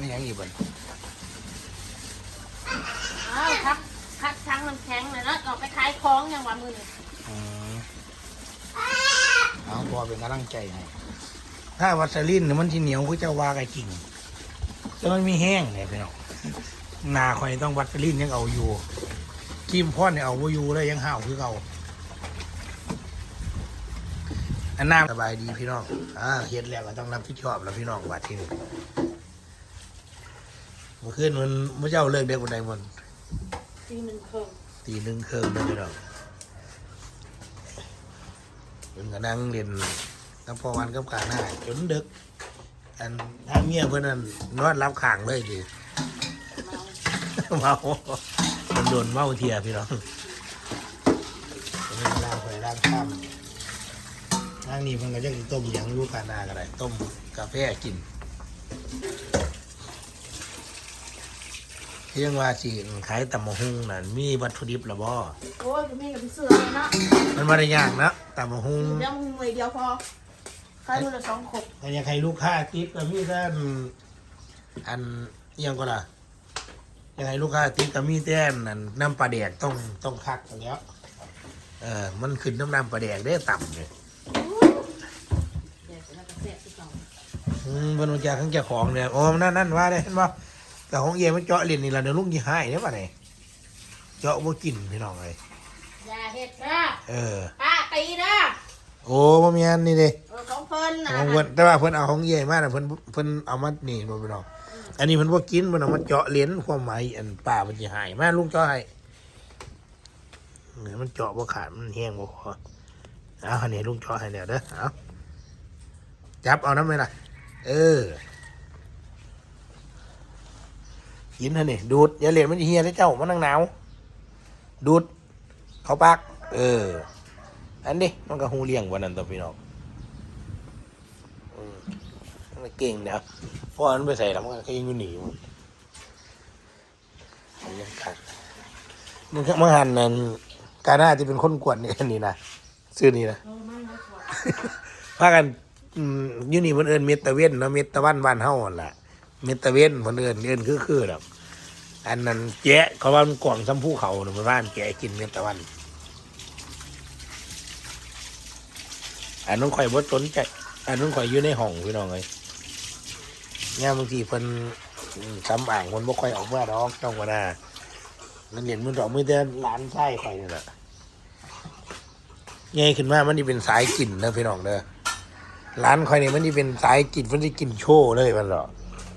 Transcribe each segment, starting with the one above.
ไม่ยังอีกบ่นอ้าวพักพักทั้งน้ำแข็งเลยเนาะออกไปขายของอย่างว่ามือนี่อืมเอาพอเป็นกำลังใจให้ถ้าวัสลินเนี่ยมันที่เหนียวก็จะว่ากันจริงแต่มันมีแห้งเนี่ยพี่น้องหนาคอยต้องวัสลินยังเอาอยู่กิมพ่อเนี่ยเอาบ่อยู่เลยยังห่าวคือเอาอันน้ำสบายดีพี่น้องอ่าเฮ็ดแล้วก็ต้องรับผิดชอบแล้วพี่น้องบัดที่นี่ เมื่อคืนมันเมื่อเจ้าเลิกเด็กวันใดมันตีหนึ่งเคิงตีหนึ่งเครื่องเลยพี่น้องเป็นก็นั่งเรียนน้ำพอวันกับกาหน้าจนดึก อันถ้าเมียเพื่อนนั่นนอนรับข่างเลยดิเมาเมามันโดนเมาเทียพี่น้องเป็นเวลาไปร่างข้ามร่างนี้มันก็จะต้มหยังรู้กาหน้าก็ได้ต้มกาแฟกินเที่ ยงว่าสิขายตำมะฮุ่งนั่นมีวัตถุดิบหรือบ่โอ้ยก็มีกับพี่เสือเลยเนาะมันมาได้ยากนะตำมะฮุ่งเดี๋ยวมึงหน่วยเดียวพอขายมือละสองขบอันยังใครลูกค้าติดก็มีแต่อันอันอิหยังก็ล่ะยังไงลูกค้าติดก็มีแต่อันนั้นน้ำปลาแดกต้องต้องคักอย่างเงี้ยเออมันขึ้นน้ำน้ำปลาแดกได้ต่ำเลยเดี๋ยวจะแล้วก็เสียสิเก่าอืมบนจากข้างเจ้าของเนี่ยโอ้นั่นนั่นว่าได้เห็นป่ แต่ของเย่มันเจาะเล่นนี่ละเดี๋ยวลุงยี่ห้ายเนี่ยป่ะเนี่ยเจาะบ่กินพี่น้องเลยอย่าเฮ็ดนะเออป้าตีนะโอ้บ่มีอันนี่เด้เออของเพิ่นนะของเพิ่นแต่ว่าเพิ่นเอาของเย่มาน่ะเพิ่นเพิ่นเอามานี่บ่พี่น้องอันนี้มันว่ากินมันเอามาเจาะเลนความหมายอันป่ามันจะหายมาลุงเจาะให้เนี่ยมันเจาะบ่ขาดมันแห้งบ่พอเอาอันนี้ลุงเจาะให้แล้วเด้อเอาจับเอาน้ำไหมล่ะเออ กินฮะนี่ดูดอย่าเล่นมันจะเฮียได้เจ้ามันนั่งหนาวดูด เขาปากเออ อันนี้มันก็หูเลี้ยงวันนั้นตัวพี่น้องมันเก่งเดี๋ยวเพราะมันไปใส่แล้วมันก็ยังอยู่หนีมันมันยังกัดมันก็มาหันนั่นกาหน้าจะเป็นคนกวนนี่อันนี้นะซื้อนี่นะพากันอยู่นี่มันเอินเมดตะเวนเนาะเมดตะวันบ้านเฮาหั่นล่ะ เมตะเวนมันเอินเอินคือคือดอกอันนั้นแกะเขาว่ามันกล่องซ้ำภูเขาเนาะมันบ้านแกะกินเมตะวัน อันนั้นข่อยบ่สนใจอันนั้นข่อยอยู่ในห้องพี่น้องเอ้ยเนี่ยบางทีเพิ่นซ้ำอ่างมันบ่ค่อยออกมาดอกต้องว่านานั่นเห็นมันดอกมือแต่หลานชายข่อยนี่แหละไงขึ้นมามันนี่เป็นสายกลิ่นนะพี่น้องเด้อร้านข่อยนี่มันนี่เป็นสายกลิ่นมันนี่กลิ่นโชว์เลยมันหรอ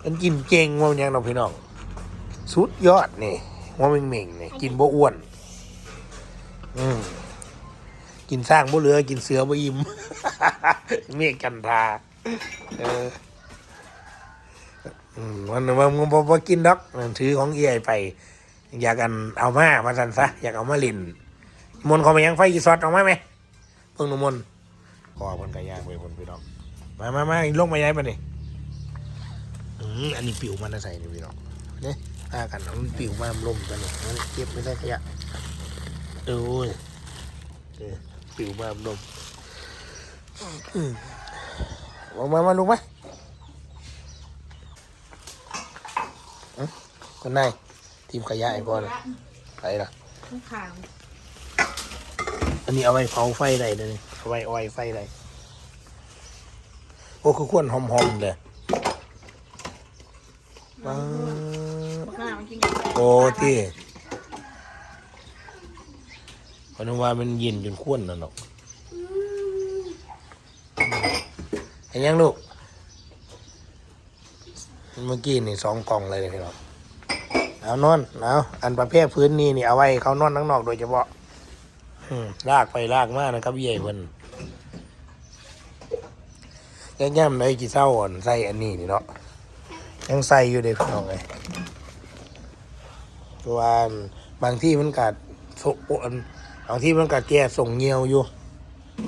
มันกินเก่งว่ามันยังเราะพี่น้องสุดยอดนี่ว่ามันเหม่งนี่กินบ่อ้วน อืมกินสร้างบ่เหลือ กินเสือบ่อิ่มเมฆกันทาเอออืมมันมันมันบ่กินดอกมันถือของเอียไป อยากกันเอามามาสันซะอยากเอามาลินมนเขามายังไฟกีซอดออกมาไหมเพิ่งนมนต์ขอคนกระยางไปคนพี่น้องมามามาลงมาย้ายมานี่ อืมอันนี้ปิวมันนะใส่นี่พี่น้องเนี่ยพากันเอามันปิวมาลมกันเนี่ยมันเก็บไม่ได้ขยะโอ้ยเออปิวมาดมอืมมามามาลุกไหมเอ้าคนนายทีมขยะไอ้บอลไปละข้างขางอันนี้เอาไว้เผาไฟได้เลยเอาไว้อ้อยไฟได้โอ้คือควนหอมๆเลย ว้าวบักหน้ามันกินโอ้ที่เพราะว่ามันเย็นจนข้วนแล้วเนาะเห็นยังลูก เมื่อกี้นี่สองกล่องเลยพี่น้องเอานอนเอาอันประเภทพื้นนี่นี่เอาไว้เขานอนข้างนอกโดยเฉพาะอืมลากไปลากมานะครับใหญ่เพิ่นยังย่ำเลยกี่เศร้าอ่อนใส่อันนี้นี่เนาะ ยังใส่อยู่เด้พี่น้องเลยเพราะว่าบางที่มันกัดสุอันบางที่มันกัดแก่ส่งเงียวอยู่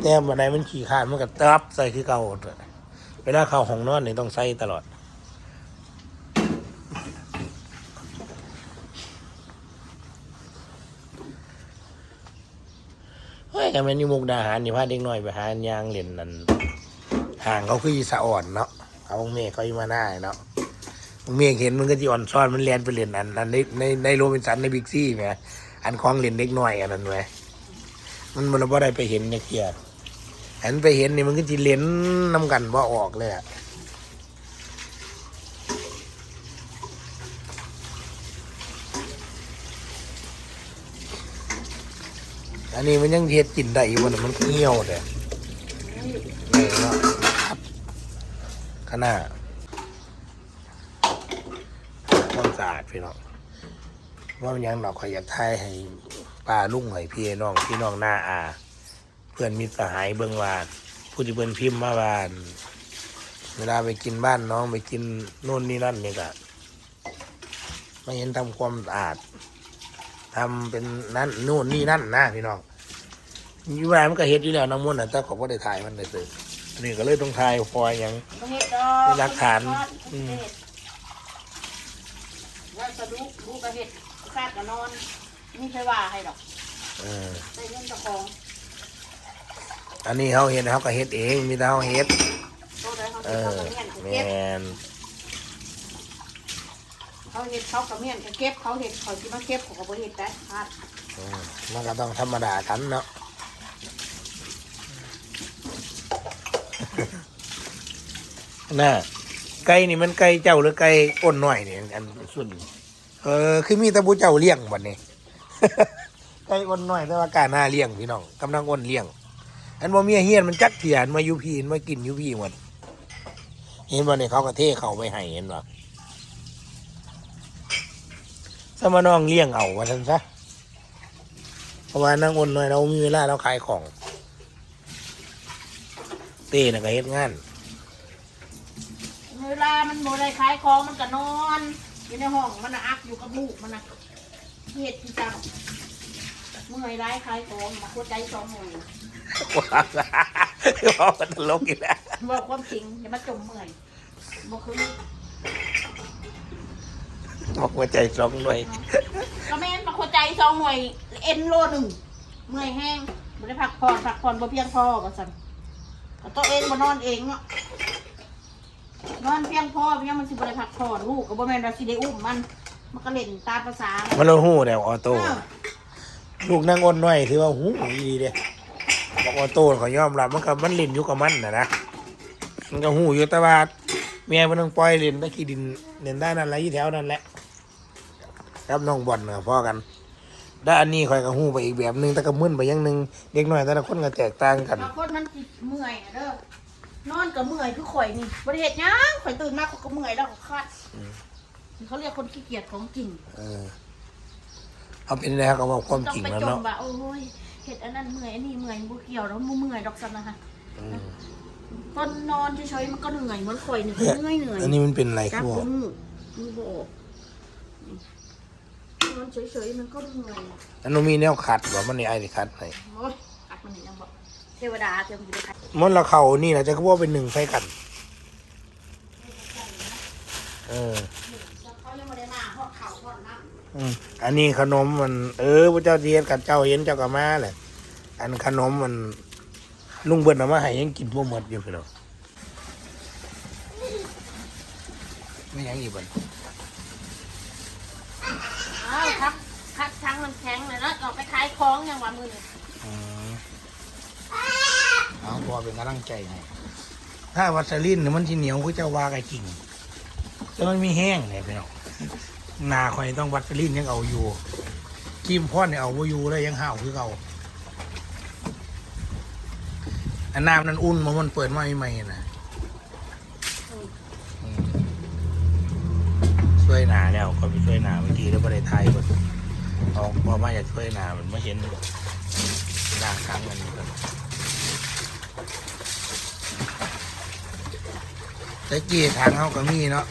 แต่บันไดมันขี่ขาดมันกัดตับใส่คือเก่าเวลาเข้าห้องนอนนี่ต้องใส่ตลอดเฮ้ยแม่นยู่มุกดาหารนี่พาเด็กน้อยไปหายางเล่นนั่นห่างเขาคือสะอ่อนเนาะเอาเมฆเขาอีมาหน้าเนาะ เมียเห็นมันก็จีอ่อนซ้อนมันเรียนไปเรียนอันอันในในในโรบินสันในบิ๊กซี่ไหมอันคล้องเรียนเล็กน้อยอันนั้นไหมมันมันบ่ได้ไปเห็นในเกียร์อันไปเห็นนี่มันก็จีเรียนน้ำกันว่าออกเลยอะอันนี้มันยังเฮ็ดกินได้อยู่บ่น่ะมันเหี่ยวแต่นี่เนาะครับขนาด ความสะอาดพี่น้องว่ามันยังเราขอยอยากทายให้ป้าลุงให้พี่น้องพี่น้องหน้าอา เพื่อนมิตรสหายเบื้องวานผู้ที่เพิ่นพิมพ์มาบ้านเวลาไปกินบ้านน้องไปกินโน่นนี่นั่นนี่ก็ไม่เห็นทำความสะอาดทำเป็นนั่นนู่นนี่นั่นนะพี่น้องอยู่บ้านมันก็เฮ็ดอยู่แล้วน้ำมันต์น่ะแต่เขาก็ได้ถ่ายมันได้ซื้ออันนี้ก็เลยต้องถ่ายพอยหยังบ่เฮ็ดดอกมีหลักฐาน อืมว่า สะดุกดูกระเฮ็ดคาดกะนอนนี่ใช่ว่าให้ดอกเออได้เงินเจ้าของอันนี้เขาเฮ็ดเขาก็เฮ็ดเอง มีแต่เขาเฮ็ด โตได้เขาเอเฮ็ดอเขากระเมียนแมเก็บนเขาเฮ็ดเขากระเมียนก็เก็บเขาเฮ็ดเขาสิมาเก็บเขาก็บ่เฮ็ดได้คาดอืมมันก็ต้องธรรมดากันเนาะน่ะไก่นี่มันไก่เจ้าหรือไก่อ้นหน่อยเนี่ยอันส่วน เออ คือมีแตะบูเจ้าเลี้ยงบัดนี้ไก่อ้นหน่อยแต่ว่ากาหน้าเลี้ยงพี่น้องกำลังอ้นเลี้ยง อันบ่ามีเฮียนมันจักเถียนมายูพี่มากินยูพี่หมดเห็นบ่เนี่ยเขาก็เทเขาไปให้เห็นบ่สมาน้องเลี้ยงเอาว่าซั่นซะเพราะว่านั่งอ้นหน่อยเรามีเวลาเราขายของเต้นะก็เฮ็ดงาน เวลามันบ่ได้ขายของมันก็นอน อยู่ในห้องมันน่ะอักอยู่กับลูกมันน่ะเฮ็ดที่จังเมื่อยร้ายขายของมาหัวใจสองหน่วยว้าวว่ามันตลกอีกแล้วบอกความจริงอย่ามาจมเมื่อยบ่คือบอกว่าใจสองหน่วยก็แม่นมาหัวใจสองหน่วยเอ็นโลหนึ่งเมื่อยแห้งบ่ได้พักผ่อนพักผ่อนบ่เพียงพอว่าซั่นเอาตัวเองบ่นอนเองเนาะ นอนเพียงพอเพียงมันสิบ่ได้พักผ่อนลูกก็บ่แม่นว่าสิได้อุ้มมัน มันก็เล่นตามภาษามันเราหู้แล้วออโต้อ้าวลูกนั่งอ้นหน่อยถือว่าหูดีเด้บอกออโต้เขายอมรับมันก็มันเล่นอยู่กับมันนะนะ มันก็หูอยู่แต่ว่าแม่มันต้องปล่อยเล่นตะกี้ดินเล่นได้นั่นแหละยี่แถวนั่นแหละ ครับน้องบอลเนาะพอกันด้านอันนี้คอยก็หูไปอีกแบบหนึงแต่ก็มึนไปอย่างหนึงเด็กน้อยแต่ละคนก็แตกต่างกัน บางคนมันสิเมื่อยอะเด้อ นอนก็เมื่อยคือข่อยนี่บ่ได้เฮ็ดหยังข่อยตื่นมาข่อยก็เมื่อยแล้วก็คัดเขาเรียกคนขี้เกียจของจริงเออเอาเป็นแล้วก็บอกความต้องจริงไปแล้วจมเนาะว่าโอ้ยเฮ็ดอันนั้นเมื่อยอันนี้เมื่อยบ่เกี่ยวแล้วบ่เมื่อยดอกซั่นนะคะอืมตอนนอนเฉยๆมันก็เหนื่อยเหมือนข่อยนี่เหนื่อยเหนื่อยอันนี้มันเป็นอะไรจัคืบอบอก มือมือบ่ออกนอนเฉยๆมันก็เหนื่อย อันนู้นมีแนวขัดบอกมันในไอ้ที่ขัดให้โอ้ยอักมันนี่ยังบอก เทวดาเต็มอยู่เลยมันละเขานี่แหละจะก็ว่าเป็นหนึ่งใส่กัน เออ เขายังไม่ได้มาเพราะเขาเพราะน้ำอืมอันนี้ขนมมัน เออพระเจ้าเทียนกับเจ้าเห็นเจ้ากับมาแหละ อันขนมมัน ลุงเบิ้ลเอามาให้ยังกินพวกหมดอยู่พี่น้องไม่ยังอีกบันอ้าวครับพักทั้งน้ำแข็งเลยนะออกไปขายของยังว่ามือนี่อืม เอาพอเป็นกำลังใจให้ถ้าวัสลินเนี่ยมันที่เหนียวคือเจ้าว่ากันจริงแต่มันมีแห้งเนี่ยพี่น้องนาคอยต้องวัสลินยังเอาอยู่กิมพ่อเนี่ยเอาไว้อยู่เลยยังห่าวคือเอาอันน้ำนั้นอุ่นมามันเปิดมาใหม่ๆนะช่วยหนาแล้วก็ไปช่วยหนาเมื่อกี้แล้วบริไทยก่อนออกพอมาอยากช่วยหนามันไม่เห็นด่าครั้งมันก่อน ตะกี้ทางเขาก็มีเนาะ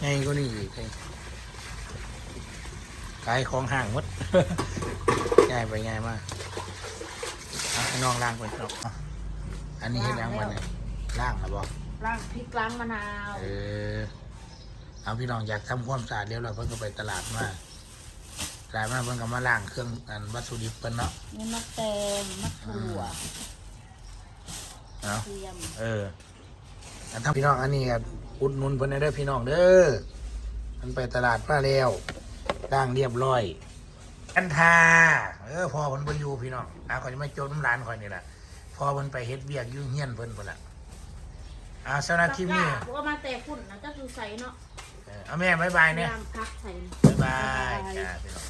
ไงก็นี่อีกไงขายของห่างหมดง่ายไปง่ายมากเอาให้น้องล่างก่อนครับอะอันนี้ให้ล้างวันเนี่ยล่างหรือเปล่าล้างพริกล้างมะนาวเออเอาพี่น้องอยากทำความสะอาดเดี๋ยวเราเพิ่งก็ไปตลาดมาตลาดมาเพิ่งก็มาล้างเครื่องอันวัตถุดิบเพิ่นเนาะนี่มะแตงมะถั่ว เอาเทียมเอออันทำพี่น้องอันนี้ครับอุดหนุนเพิ่นได้เด้อพี่น้องเด้อมันไปตลาดมาแล้วด่างเรียบร้อยอันทาเออพอเพิ่นบ่อยู่พี่น้องอะขอยจะมาโจมน้ำร้านข่อยนี่ล่ะพอเพิ่นไปเฮ็ดเวียกอยู่เฮียนเพิ่นพุ่นล่ะอ่าสำหรับคลิปนี้เพราะว่ามาแต่ฝุ่นนะจะดูใสเนาะ เออเอาแม่บ๊ายบายเนี่ยยามพักใส่ บ๊ายบายจ้าพี่น้อง